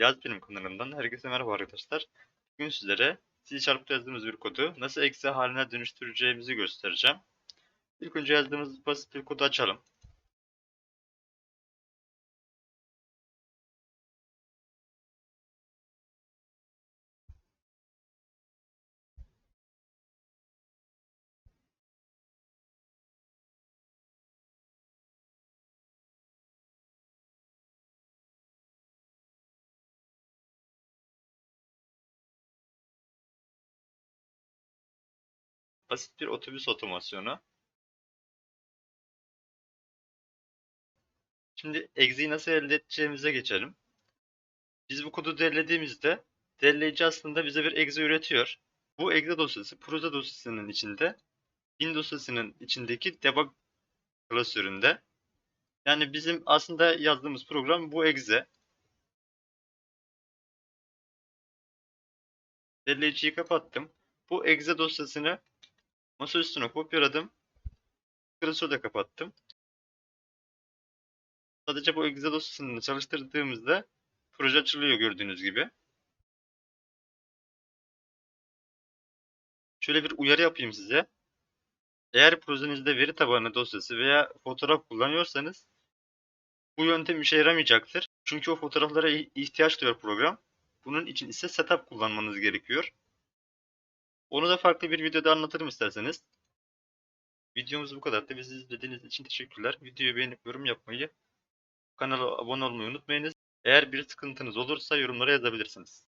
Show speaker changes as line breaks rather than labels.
Yaz Bilim kanalından herkese merhaba arkadaşlar. Bugün sizlere C Sharp'ta yazdığımız bir kodu nasıl eksi haline dönüştüreceğimizi göstereceğim. İlk önce yazdığımız basit bir kodu açalım. Basit bir otobüs otomasyonu. Şimdi exiği nasıl elde edeceğimize geçelim. Biz bu kodu derlediğimizde derleyici aslında bize bir exe üretiyor. Bu exe dosyası proje dosyasının içinde bin dosyasının içindeki debug klasöründe. Yani bizim aslında yazdığımız program bu exe. Derleyiciyi kapattım. Bu exe dosyasını masa üstüne kopyaladım. Klasörü kapattım. Sadece bu exe dosyasını çalıştırdığımızda proje açılıyor gördüğünüz gibi. Şöyle bir uyarı yapayım size. Eğer projenizde veri tabanı dosyası veya fotoğraf kullanıyorsanız bu yöntem işe yaramayacaktır. Çünkü o fotoğraflara ihtiyaç duyar program. Bunun için ise setup kullanmanız gerekiyor. Onu da farklı bir videoda anlatırım isterseniz. Videomuz bu kadar. Bizi izlediğiniz için teşekkürler. Videoyu beğenip yorum yapmayı, kanala abone olmayı unutmayınız. Eğer bir sıkıntınız olursa yorumlara yazabilirsiniz.